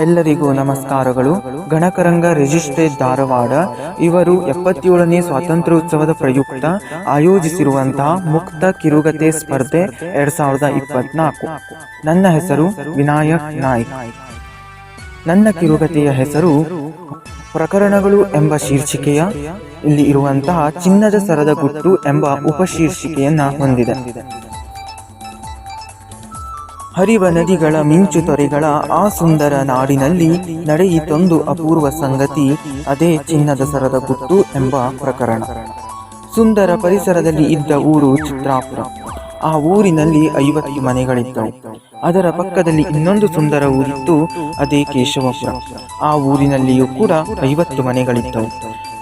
ಎಲ್ಲರಿಗೂ ನಮಸ್ಕಾರಗಳು. ಗಣಕರಂಗ ರಿಜಿಸ್ಟ್ರೇಟ್ ಧಾರವಾಡ ಇವರು ಎಪ್ಪತ್ತೇಳನೇ ಸ್ವಾತಂತ್ರ್ಯೋತ್ಸವದ ಪ್ರಯುಕ್ತ ಆಯೋಜಿಸಿರುವಂತಹ ಮುಕ್ತ ಕಿರುಗತೆ ಸ್ಪರ್ಧೆ ಎರಡ್ ಸಾವಿರದ ಇಪ್ಪತ್ನಾಲ್ಕು. ನನ್ನ ಹೆಸರು ವಿನಾಯಕ್ ನಾಯ್ಕ್. ನನ್ನ ಕಿರುಗತೆಯ ಹೆಸರು ಪ್ರಕರಣಗಳು ಎಂಬ ಶೀರ್ಷಿಕೆಯ ಇಲ್ಲಿ ಇರುವಂತಹ ಚಿನ್ನದ ಸರದ ಗುಟ್ಟು ಎಂಬ ಉಪಶೀರ್ಷಿಕೆಯನ್ನ ಹೊಂದಿದೆ. ಹರಿವ ನದಿಗಳ ಮಿಂಚು ತೊರೆಗಳ ಆ ಸುಂದರ ನಾಡಿನಲ್ಲಿ ನಡೆಯಿತೊಂದು ಅಪೂರ್ವ ಸಂಗತಿ, ಅದೇ ಚಿನ್ನದ ಸರದ ಗುಟ್ಟು ಎಂಬ ಪ್ರಕರಣ. ಸುಂದರ ಪರಿಸರದಲ್ಲಿ ಇದ್ದ ಊರು ಚಿತ್ರಾಪುರ. ಆ ಊರಿನಲ್ಲಿ ಐವತ್ತು ಮನೆಗಳಿದ್ದವು. ಅದರ ಪಕ್ಕದಲ್ಲಿ ಇನ್ನೊಂದು ಸುಂದರ ಊರಿತ್ತು, ಅದೇ ಕೇಶವಪುರ. ಆ ಊರಿನಲ್ಲಿಯೂ ಕೂಡ ಐವತ್ತು ಮನೆಗಳಿದ್ದವು.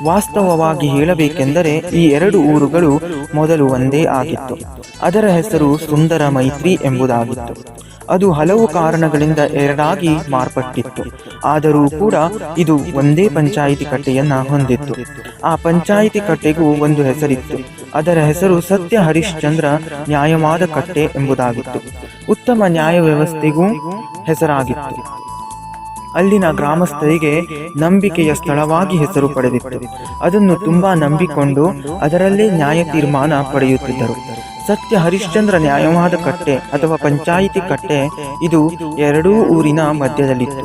ವಾಸ್ತವವಾಗಿ ಹೇಳಬೇಕೆಂದರೆ, ಈ ಎರಡು ಊರುಗಳು ಮೊದಲು ಒಂದೇ ಆಗಿತ್ತು. ಅದರ ಹೆಸರು ಸುಂದರ ಮೈತ್ರಿ ಎಂಬುದಾಗಿತ್ತು. ಅದು ಹಲವು ಕಾರಣಗಳಿಂದ ಎರಡಾಗಿ ಮಾರ್ಪಟ್ಟಿತ್ತು. ಆದರೂ ಕೂಡ ಇದು ಒಂದೇ ಪಂಚಾಯಿತಿ ಕಟ್ಟೆಯನ್ನ ಹೊಂದಿತ್ತು. ಆ ಪಂಚಾಯಿತಿ ಕಟ್ಟೆಗೂ ಒಂದು ಹೆಸರಿತ್ತು. ಅದರ ಹೆಸರು ಸತ್ಯ ಹರಿಶ್ಚಂದ್ರ ನ್ಯಾಯವಾದ ಕಟ್ಟೆ ಎಂಬುದಾಗಿತ್ತು. ಉತ್ತಮ ನ್ಯಾಯ ವ್ಯವಸ್ಥೆಗೂ ಹೆಸರಾಗಿತ್ತು. ಅಲ್ಲಿನ ಗ್ರಾಮಸ್ಥರಿಗೆ ನಂಬಿಕೆಯ ಸ್ಥಳವಾಗಿ ಹೆಸರು ಪಡೆದಿತ್ತು. ಅದನ್ನು ತುಂಬಾ ನಂಬಿಕೊಂಡು ಅದರಲ್ಲೇ ನ್ಯಾಯ ತೀರ್ಮಾನ ಪಡೆಯುತ್ತಿದ್ದರು. ಸತ್ಯ ಹರಿಶ್ಚಂದ್ರ ನ್ಯಾಯವಾದ ಕಟ್ಟೆ ಅಥವಾ ಪಂಚಾಯಿತಿ ಕಟ್ಟೆ ಇದು ಎರಡೂ ಊರಿನ ಮಧ್ಯದಲ್ಲಿತ್ತು.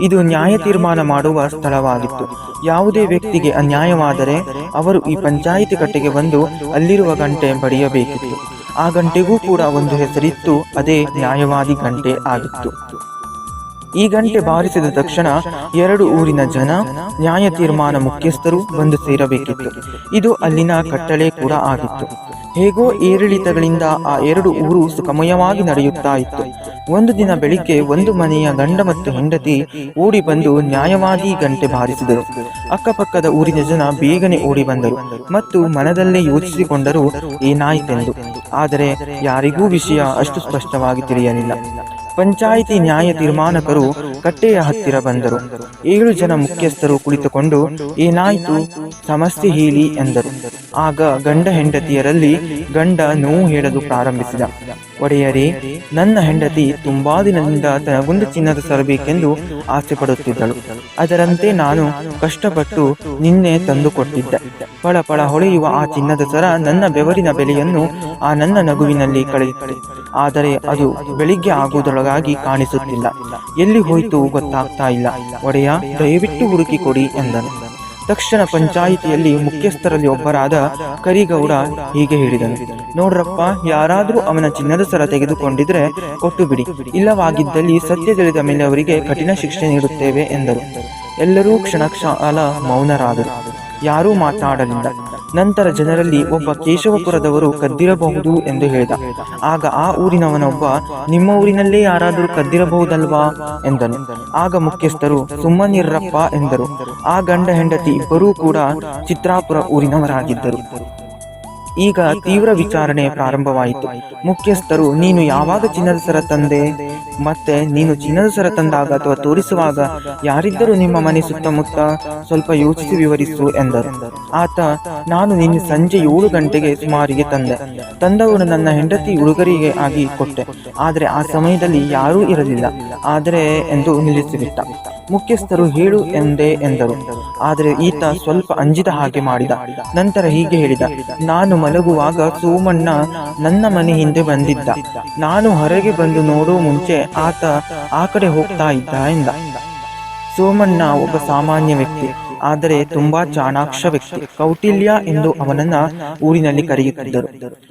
ಇದು ನ್ಯಾಯ ತೀರ್ಮಾನ ಮಾಡುವ ಸ್ಥಳವಾಗಿತ್ತು. ಯಾವುದೇ ವ್ಯಕ್ತಿಗೆ ಅನ್ಯಾಯವಾದರೆ ಅವರು ಈ ಪಂಚಾಯಿತಿ ಕಟ್ಟೆಗೆ ಬಂದು ಅಲ್ಲಿರುವ ಗಂಟೆ ಬಡಿಯಬೇಕಿತ್ತು. ಆ ಗಂಟೆಗೂ ಕೂಡ ಒಂದು ಹೆಸರಿತ್ತು, ಅದೇ ನ್ಯಾಯವಾದಿ ಗಂಟೆ ಆಗಿತ್ತು. ಈ ಗಂಟೆ ಬಾರಿಸಿದ ತಕ್ಷಣ ಎರಡು ಊರಿನ ಜನ, ನ್ಯಾಯ ತೀರ್ಮಾನ ಮುಖ್ಯಸ್ಥರು ಬಂದು ಸೇರಬೇಕಿತ್ತು. ಇದು ಅಲ್ಲಿನ ಕಟ್ಟಳೆ ಕೂಡ ಆಗಿತ್ತು. ಹೇಗೋ ಏರಿಳಿತಗಳಿಂದ ಆ ಎರಡು ಊರು ಸುಖಮಯವಾಗಿ ನಡೆಯುತ್ತಾ ಇತ್ತು. ಒಂದು ದಿನ ಬೆಳಿಗ್ಗೆ ಒಂದು ಮನೆಯ ಗಂಡ ಮತ್ತು ಹೆಂಡತಿ ಓಡಿ ಬಂದು ನ್ಯಾಯವಾದಿ ಗಂಟೆ ಬಾರಿಸಿದರು. ಅಕ್ಕಪಕ್ಕದ ಊರಿನ ಜನ ಬೇಗನೆ ಓಡಿ ಬಂದರು ಮತ್ತು ಮನದಲ್ಲೇ ಯೋಚಿಸಿಕೊಂಡರು, ಏನಾಯಿತೆಂದು. ಆದರೆ ಯಾರಿಗೂ ವಿಷಯ ಅಷ್ಟು ಸ್ಪಷ್ಟವಾಗಿ ತಿಳಿಯಲಿಲ್ಲ. ಪಂಚಾಯಿತಿ ನ್ಯಾಯ ತೀರ್ಮಾನಕರು ಕಟ್ಟೆಯ ಹತ್ತಿರ ಬಂದರು. ಏಳು ಜನ ಮುಖ್ಯಸ್ಥರು ಕುಳಿತುಕೊಂಡು, ಏನಾಯಿತು? ಸಮಸ್ಯೆ ಹೇಳಿ ಎಂದರು. ಆಗ ಗಂಡ ಹೆಂಡತಿಯರಲ್ಲಿ ಗಂಡ ನೋವು ಹೇಳಲು ಪ್ರಾರಂಭಿಸಿದ. ಒಡೆಯರೇ, ನನ್ನ ಹೆಂಡತಿ ತುಂಬಾ ದಿನದಿಂದ ತನಗೊಂದು ಚಿನ್ನದ ತರಬೇಕೆಂದು ಆಸೆ ಪಡುತ್ತಿದ್ದಳು. ಅದರಂತೆ ನಾನು ಕಷ್ಟಪಟ್ಟು ನಿನ್ನೆ ತಂದುಕೊಟ್ಟಿದ್ದೆ ಪಳ ಪಳ ಹೊಳೆಯುವ ಆ ಚಿನ್ನದ ಸರ ನನ್ನ ಬೆವರಿನ ಬೆಲೆಯನ್ನು ಆ ನನ್ನ ನಗುವಿನಲ್ಲಿ ಕಳೆಯಿತು. ಆದರೆ ಅದು ಬೆಳಿಗ್ಗೆ ಆಗುವುದರೊಳಗಾಗಿ ಕಾಣಿಸುತ್ತಿಲ್ಲ. ಎಲ್ಲಿ ಹೋಯಿತು ಗೊತ್ತಾಗ್ತಾ ಇಲ್ಲ. ಒಡೆಯ, ದಯವಿಟ್ಟು ಹುಡುಕಿ ಕೊಡಿ ಎಂದನು. ತಕ್ಷಣ ಪಂಚಾಯಿತಿಯಲ್ಲಿ ಮುಖ್ಯಸ್ಥರಲ್ಲಿ ಒಬ್ಬರಾದ ಕರಿಗೌಡ ಹೀಗೆ ಹೇಳಿದನು. ನೋಡ್ರಪ್ಪ, ಯಾರಾದರೂ ಅವನ ಚಿನ್ನದ ಸರ ತೆಗೆದುಕೊಂಡಿದ್ರೆ ಕೊಟ್ಟು ಬಿಡಿ ಇಲ್ಲವಾಗಿದ್ದಲ್ಲಿ ಸತ್ಯ ತಿಳಿದ ಮೇಲೆ ಅವರಿಗೆ ಕಠಿಣ ಶಿಕ್ಷೆ ನೀಡುತ್ತೇವೆ ಎಂದರು. ಎಲ್ಲರೂ ಕ್ಷಣಕ್ಷಾಲ ಮೌನರಾದರು. ಯಾರೂ ಮಾತನಾಡಲಿಲ್ಲ ನಂತರ ಜನರಲ್ಲಿ ಒಬ್ಬ ಕೇಶವಪುರದವರು ಕದ್ದಿರಬಹುದು ಎಂದು ಹೇಳಿದ. ಆಗ ಆ ಊರಿನವನೊಬ್ಬ, ನಿಮ್ಮ ಊರಿನಲ್ಲೇ ಯಾರಾದರೂ ಕದ್ದಿರಬಹುದಲ್ವಾ? ಎಂದನು. ಆಗ ಮುಖ್ಯಸ್ಥರು, ಸುಮ್ಮನಿರ್ರಪ್ಪ ಎಂದರು. ಆ ಗಂಡ ಹೆಂಡತಿ ಇಬ್ಬರೂ ಕೂಡ ಚಿತ್ರಾಪುರ ಊರಿನವರಾಗಿದ್ದರು. ಈಗ ತೀವ್ರ ವಿಚಾರಣೆ ಪ್ರಾರಂಭವಾಯಿತು. ಮುಖ್ಯಸ್ಥರು, ನೀನು ಯಾವಾಗ ಚಿನ್ನದ ಸರ ತಂದೆ? ಮತ್ತೆ ನೀನು ಚಿನ್ನದ ಸರ ತಂದಾಗ ಅಥವಾ ತೋರಿಸುವಾಗ ಯಾರಿದ್ದರೂ ನಿಮ್ಮ ಮನೆ ಸುತ್ತಮುತ್ತ ಸ್ವಲ್ಪ ಯೋಚಿಸಿ ವಿವರಿಸು ಎಂದರು. ಆತ, ನಾನು ನಿನ್ನೆ ಸಂಜೆ ಏಳು ಗಂಟೆಗೆ ಸುಮಾರಿಗೆ ತಂದೆ. ತಂದವನು ನನ್ನ ಹೆಂಡತಿ ಹುಡುಗರಿಗೆ ಆಗಿ ಕೊಟ್ಟೆ. ಆದರೆ ಆ ಸಮಯದಲ್ಲಿ ಯಾರೂ ಇರಲಿಲ್ಲ. ಆದರೆ ಎಂದು ನಿಲ್ಲಿಸಿಬಿಟ್ಟ. ಮುಖ್ಯಸ್ಥರು ಹೇಳು ಎಂದೇ ಎಂದರು. ಆದರೆ ಈತ ಸ್ವಲ್ಪ ಅಂಜಿದ ಹಾಗೆ ಮಾಡಿದ. ನಂತರ ಹೀಗೆ ಹೇಳಿದ. ನಾನು ಮಲಗುವಾಗ ಸೋಮಣ್ಣ ನನ್ನ ಮನೆ ಹಿಂದೆ ಬಂದಿದ್ದ. ನಾನು ಹೊರಗೆ ಬಂದು ನೋಡೋ ಮುಂಚೆ ಆತ ಆ ಕಡೆ ಹೋಗ್ತಾ ಇದ್ದ ಎಂದ. ಸೋಮಣ್ಣ ಒಬ್ಬ ಸಾಮಾನ್ಯ ವ್ಯಕ್ತಿ. ಆದರೆ ತುಂಬಾ ಚಾಣಾಕ್ಷ ವ್ಯಕ್ತಿ ಕೌಟಿಲ್ಯ ಎಂದು ಅವನನ್ನ ಊರಿನಲ್ಲಿ ಕರೆಯುತ್ತಿದ್ದರು.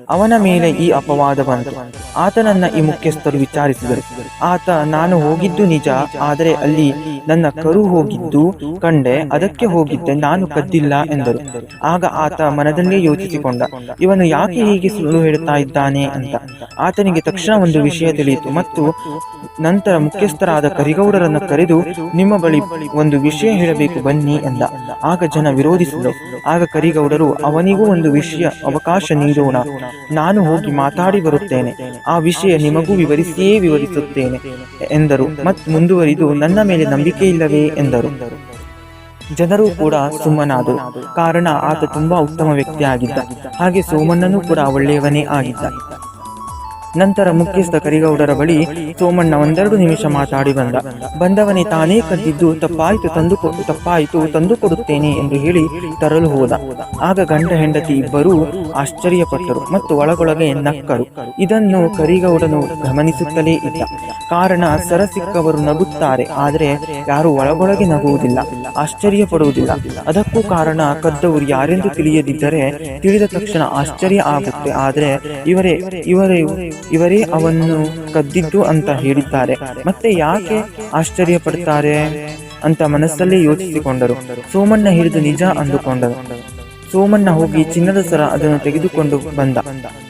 ಅವನ ಮೇಲೆ ಈ ಅಪವಾದ ಬಂತು. ಆತನನ್ನ ಈ ಮುಖ್ಯಸ್ಥರು ವಿಚಾರಿಸಿದರು. ಆತ, ನಾನು ಹೋಗಿದ್ದು ನಿಜ, ಆದರೆ ಅಲ್ಲಿ ನನ್ನ ಕರು ಹೋಗಿದ್ದು ಕಂಡೆ, ಅದಕ್ಕೆ ಹೋಗಿದ್ದೆ, ನಾನು ಕದ್ದಿಲ್ಲ, ಎಂದರು. ಆಗ ಆತ ಮನದಲ್ಲೇ ಯೋಚಿಸಿಕೊಂಡ, ಇವನು ಯಾಕೆ ಹೀಗೆ ಸುಳ್ಳು ಹೇಳುತ್ತಾ ಇದ್ದಾನೆ? ಅಂತ. ಆತನಿಗೆ ತಕ್ಷಣ ಒಂದು ವಿಷಯ ತಿಳಿಯಿತು. ಮತ್ತು ನಂತರ ಮುಖ್ಯಸ್ಥರಾದ ಕರಿಗೌಡರನ್ನು ಕರೆದು, ನಿಮ್ಮ ಬಳಿ ಒಂದು ವಿಷಯ ಹೇಳಬೇಕು, ಬನ್ನಿ ಎಂದ ಆಗ ಜನ ವಿರೋಧಿಸಿದರು. ಆಗ ಕರಿಗೌಡರು, ಅವನಿಗೂ ಒಂದು ವಿಷಯ ಅವಕಾಶ ನೀಡೋಣ. ನಾನು ಹೋಗಿ ಮಾತಾಡಿ ಬರುತ್ತೇನೆ. ಆ ವಿಷಯ ನಿಮಗೂ ವಿವರಿಸಿಯೇ ವಿವರಿಸುತ್ತೇನೆ, ಎಂದರು. ಮತ್ತು ಮುಂದುವರಿದು ನನ್ನ ಮೇಲೆ ನಂಬಿಕೆ ಇಲ್ಲವೇ? ಎಂದರು. ಜನರು ಕೂಡ ಸುಮ್ಮನಾದರು. ಕಾರಣ, ಆತ ತುಂಬಾ ಉತ್ತಮ ವ್ಯಕ್ತಿ ಆಗಿದ್ದ ಹಾಗೆ ಸೋಮಣ್ಣನೂ ಕೂಡ ಒಳ್ಳೆಯವನೇ ಆಗಿದ್ದ. ನಂತರ ಮುಖ್ಯಸ್ಥ ಕರಿಗೌಡರ ಬಳಿ ಸೋಮಣ್ಣ ಒಂದೆರಡು ನಿಮಿಷ ಮಾತಾಡಿ ಬಂದ. ಬಂದವನೇ ತಾನೇ ಕದ್ದಿದ್ದು ತಪ್ಪಾಯಿತು ತಂದು ತಪ್ಪಾಯಿತು ತಂದು ಕೊಡುತ್ತೇನೆ ಎಂದು ಹೇಳಿ ತರಲು ಹೋದ. ಆಗ ಗಂಡ ಹೆಂಡತಿ ಇಬ್ಬರೂ ಆಶ್ಚರ್ಯಪಟ್ಟರು ಮತ್ತು ಒಳಗೊಳಗೆ ನಕ್ಕರು. ಇದನ್ನು ಕರಿಗೌಡನು ಗಮನಿಸುತ್ತಲೇ ಇದ್ದ ಕಾರಣ ಸರ ಸಿಕ್ಕವರು ನಗುತ್ತಾರೆ, ಆದರೆ ಯಾರು ಒಳಗೊಳಗೆ ನಗುವುದಿಲ್ಲ ಆಶ್ಚರ್ಯ ಪಡುವುದಿಲ್ಲ ಅದಕ್ಕೂ ಕಾರಣ ಕದ್ದವರು ಯಾರೆಂದು ತಿಳಿಯದಿದ್ದರೆ ತಿಳಿದ ತಕ್ಷಣ ಆಶ್ಚರ್ಯ ಆಗುತ್ತೆ, ಆದರೆ ಇವರೇ ಇವರೇ ಇವರೇ ಅವನ್ನು ಕದ್ದಿದ್ದು ಅಂತ ಹೇಳಿದ್ದಾರೆ. ಮತ್ತೆ ಯಾಕೆ ಆಶ್ಚರ್ಯ ಪಡ್ತಾರೆ ಅಂತ ಮನಸ್ಸಲ್ಲೇ ಯೋಚಿಸಿಕೊಂಡರು. ಸೋಮಣ್ಣ ಹಿಡಿದು ನಿಜ ಅಂದುಕೊಂಡರು. ಸೋಮಣ್ಣ ಹೋಗಿ ಚಿನ್ನದ ಸರ ಅದನ್ನು ತೆಗೆದುಕೊಂಡು ಬಂದ.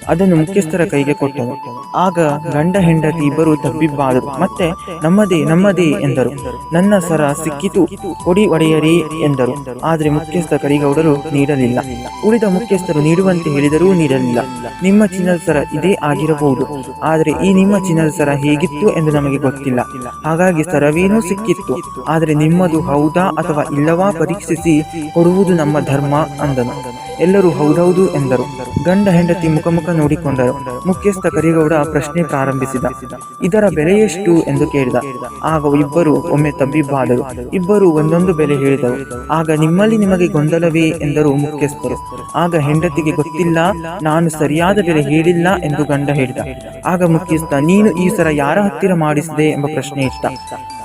ಅದನ್ನು ಮುಖ್ಯಸ್ಥರ ಕೈಗೆ ಕೊಟ್ಟನು. ಆಗ ಗಂಡ ಹೆಂಡತಿ ಇಬ್ಬರು ತಬ್ಬಿಬ್ಬಾದರು ಮತ್ತೆ, ನಮ್ಮದೇ ನಮ್ಮದೇ ಎಂದರು. ನನ್ನ ಸರ ಸಿಕ್ಕಿತು. ಕೊಡಿ ಒಡೆಯರಿ ಎಂದರು. ಆದರೆ ಮುಖ್ಯಸ್ಥ ಕರಿಗೌಡರು ನೀಡಲಿಲ್ಲ. ಉಳಿದ ಮುಖ್ಯಸ್ಥರು ನೀಡುವಂತೆ ಹೇಳಿದರೂ ನೀಡಲಿಲ್ಲ. ನಿಮ್ಮ ಚಿನ್ನದ ಸರ ಇದೇ ಆಗಿರಬಹುದು. ಆದರೆ ಈ ನಿಮ್ಮ ಚಿನ್ನದ ಸರ ಹೇಗಿತ್ತು ಎಂದು ನಮಗೆ ಗೊತ್ತಿಲ್ಲ. ಹಾಗಾಗಿ ಸರವೇನೂ ಸಿಕ್ಕಿತ್ತು. ಆದರೆ ನಿಮ್ಮದು ಹೌದಾ ಅಥವಾ ಇಲ್ಲವಾ ಪರೀಕ್ಷಿಸಿ ಕೊಡುವುದು ನಮ್ಮ ಧರ್ಮ ಅಂದನು. ಎಲ್ಲರೂ ಹೌದೌದು ಎಂದರು. ಗಂಡ ಹೆಂಡತಿ ಮುಖಮುಖ ನೋಡಿಕೊಂಡರು. ಮುಖ್ಯಸ್ಥ ಕರಿಗೌಡ ಪ್ರಶ್ನೆ ಪ್ರಾರಂಭಿಸಿದ. ಇದರ ಬೆಲೆ ಎಷ್ಟು ಎಂದು ಕೇಳಿದ. ಆಗ ಇಬ್ಬರು ಒಮ್ಮೆ ತಬ್ಬಿಬ್ಬಾದರು. ಇಬ್ಬರು ಒಂದೊಂದು ಬೆಲೆ ಹೇಳಿದರು. ಆಗ ನಿಮ್ಮಲ್ಲಿ ನಿಮಗೆ ಗೊಂದಲವೇ ಎಂದರು ಮುಖ್ಯಸ್ಥರು. ಆಗ ಹೆಂಡತಿಗೆ ಗೊತ್ತಿಲ್ಲ, ನಾನು ಸರಿಯಾದ ಬೆಲೆ ಹೇಳಿಲ್ಲ ಎಂದು ಗಂಡ ಹೇಳಿದ. ಆಗ ಮುಖ್ಯಸ್ಥ, ನೀನು ಈ ಸರ ಯಾರ ಹತ್ತಿರ ಮಾಡಿಸಿದೆ ಎಂಬ ಪ್ರಶ್ನೆ ಇಷ್ಟ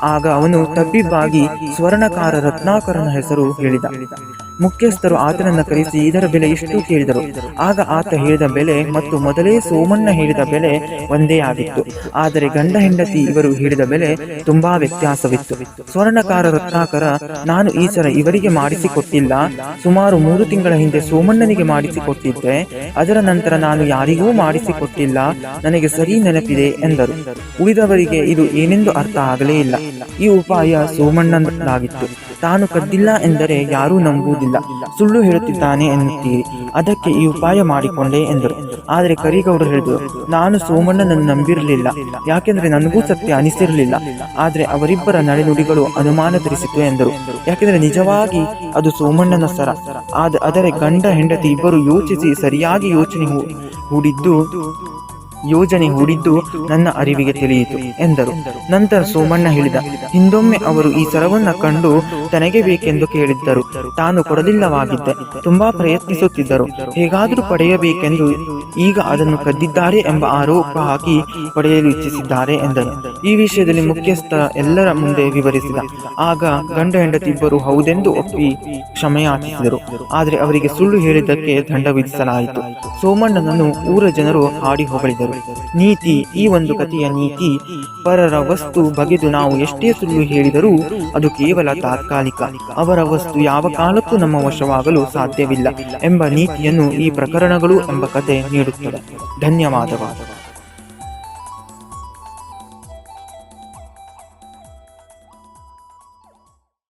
ಆಗ ಅವನು ತಬ್ಬಿಬ್ಬಾಗಿ ಸ್ವರ್ಣಕಾರ ರತ್ನಾಕರನ ಹೆಸರು ಹೇಳಿದ. ಮುಖ್ಯಸ್ಥರು ಆತನನ್ನ ಕರೆಸಿ ಇದರ ಬೆಲೆ ಎಷ್ಟು ಕೇಳಿದರು. ಆಗ ಆತ ಹೇಳಿದ ಬೆಲೆ ಮತ್ತು ಮೊದಲೇ ಸೋಮಣ್ಣ ಹೇಳಿದ ಬೆಲೆ ಒಂದೇ ಆಗಿತ್ತು. ಆದರೆ ಗಂಡ ಹೆಂಡತಿ ಇವರು ಹೇಳಿದ ಬೆಲೆ ತುಂಬಾ ವ್ಯತ್ಯಾಸವಿತ್ತು. ಸ್ವರ್ಣಕಾರ ರತ್ನಾಕರ ನಾನು ಈ ಸಲ ಇವರಿಗೆ ಮಾಡಿಸಿಕೊಟ್ಟಿಲ್ಲ. ಸುಮಾರು ಮೂರು ತಿಂಗಳ ಹಿಂದೆ ಸೋಮಣ್ಣನಿಗೆ ಮಾಡಿಸಿಕೊಟ್ಟಿದ್ದೆ. ಅದರ ನಂತರ ನಾನು ಯಾರಿಗೂ ಮಾಡಿಸಿಕೊಟ್ಟಿಲ್ಲ. ನನಗೆ ಸರಿ ನೆನಪಿದೆ ಎಂದರು. ಉಳಿದವರಿಗೆ ಇದು ಏನೆಂದು ಅರ್ಥ ಆಗಲೇ ಇಲ್ಲ. ಈ ಉಪಾಯ ಸೋಮಣ್ಣನಾಗಿತ್ತು ತಾನು ಕದ್ದಿಲ್ಲ ಎಂದರೆ ಯಾರೂ ನಂಬುವುದಿಲ್ಲ. ಸುಳ್ಳು ಹೇಳುತ್ತಿದ್ದಾನೆ ಎನ್ನುತ್ತೀರಿ. ಅದಕ್ಕೆ ಈ ಉಪಾಯ ಮಾಡಿಕೊಂಡೆ ಎಂದರು. ಆದರೆ ಕರಿಗೌಡರು ಹೇಳಿದರು ನಾನು ಸೋಮಣ್ಣನನ್ನು ನಂಬಿರಲಿಲ್ಲ. ಯಾಕೆಂದ್ರೆ ನನಗೂ ಸತ್ಯ ಅನಿಸಿರಲಿಲ್ಲ. ಆದರೆ ಅವರಿಬ್ಬರ ನಡೆನುಡಿಗಳು ಅನುಮಾನ ತರಿಸಿತು ಎಂದರು. ಯಾಕೆಂದ್ರೆ ನಿಜವಾಗಿ ಅದು ಸೋಮಣ್ಣನ ಸರ. ಆದ ಆದರೆ ಗಂಡ ಹೆಂಡತಿ ಇಬ್ಬರು ಯೋಚಿಸಿ ಸರಿಯಾಗಿ ಯೋಚನೆ ಹೂಡಿದ್ದು ಯೋಜನೆ ಹೂಡಿದ್ದು ನನ್ನ ಅರಿವಿಗೆ ತಿಳಿಯಿತು ಎಂದರು. ನಂತರ ಸೋಮಣ್ಣ ಹೇಳಿದ, ಹಿಂದೊಮ್ಮೆ ಅವರು ಈ ಸರವನ್ನ ಕಂಡು ತನಗೆ ಬೇಕೆಂದು ಕೇಳಿದ್ದರು. ತಾನು ಕೊಡಲಿಲ್ಲವಾಗಿದ್ದೆ. ತುಂಬಾ ಪ್ರಯತ್ನಿಸುತ್ತಿದ್ದರು. ಹೇಗಾದರೂ ಪಡೆಯಬೇಕೆಂದು ಈಗ ಅದನ್ನು ಕದ್ದಿದ್ದಾರೆ ಎಂಬ ಆರೋಪ ಹಾಕಿ ಪಡೆಯಲು ಇಚ್ಛಿಸಿದ್ದಾರೆ ಎಂದರು. ಈ ವಿಷಯದಲ್ಲಿ ಮುಖ್ಯಸ್ಥ ಎಲ್ಲರ ಮುಂದೆ ವಿವರಿಸಿದ. ಆಗ ಗಂಡ ಹೆಂಡತಿಬ್ಬರು ಹೌದೆಂದು ಒಪ್ಪಿ ಕ್ಷಮೆಯಾಚಿಸಿದರು. ಆದರೆ ಅವರಿಗೆ ಸುಳ್ಳು ಹೇಳಿದ್ದಕ್ಕೆ ದಂಡ ವಿಧಿಸಲಾಯಿತು. ಸೋಮಣ್ಣನನ್ನು ಊರ ಜನರು ಹಾಡಿ ಹೊಗಳಿದರು. ನೀತಿ, ಈ ಒಂದು ಕಥೆಯ ನೀತಿ ಪರರ ವಸ್ತು ಬಗೆದು ನಾವು ಎಷ್ಟೇ ಸುಳ್ಳು ಹೇಳಿದರೂ ಅದು ಕೇವಲ ತಾತ್ಕಾಲಿಕ. ಅವರ ವಸ್ತು ಯಾವ ಕಾಲಕ್ಕೂ ನಮ್ಮ ವಶವಾಗಲು ಸಾಧ್ಯವಿಲ್ಲ ಎಂಬ ನೀತಿಯನ್ನು ಈ ಪ್ರಕರಣಗಳು ಎಂಬ ಕತೆ ನೀಡುತ್ತದೆ. ಧನ್ಯವಾದಗಳು.